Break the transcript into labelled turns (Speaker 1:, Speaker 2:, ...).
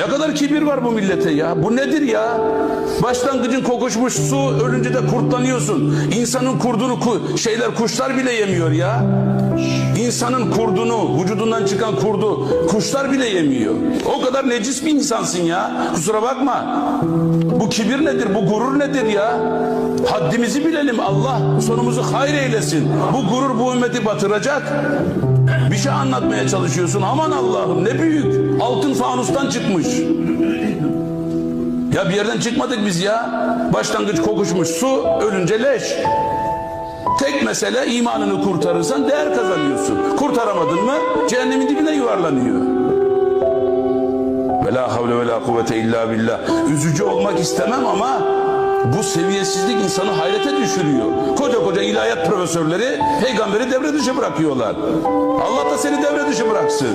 Speaker 1: Ne kadar kibir var bu millete ya. Bu nedir ya? Başlangıcın kokuşmuş su ölünce de kurtlanıyorsun. İnsanın kurdunu ku- şeyler kuşlar bile yemiyor ya. İnsanın kurdunu, vücudundan çıkan kurdu kuşlar bile yemiyor. O kadar necis bir insansın ya. Kusura bakma. Bu kibir nedir? Bu gurur nedir ya? Haddimizi bilelim. Allah sonumuzu hayır eylesin. Bu gurur bu ümmeti batıracak. Bir şey anlatmaya çalışıyorsun. Aman Allah'ım ne büyük. Altın fanustan çıkmış. Ya bir yerden çıkmadık biz ya. Başlangıç kokuşmuş su, ölünce leş. Tek mesele imanını kurtarırsan değer kazanıyorsun. Kurtaramadın mı cehennemin dibine yuvarlanıyor. Ve la havle ve la kuvvete illa billah. Üzücü olmak istemem ama bu seviyesizlik insanı hayrete düşürüyor. Koca koca ilahiyat profesörleri peygamberi devre dışı bırakıyorlar. Allah da seni devre dışı bıraksın.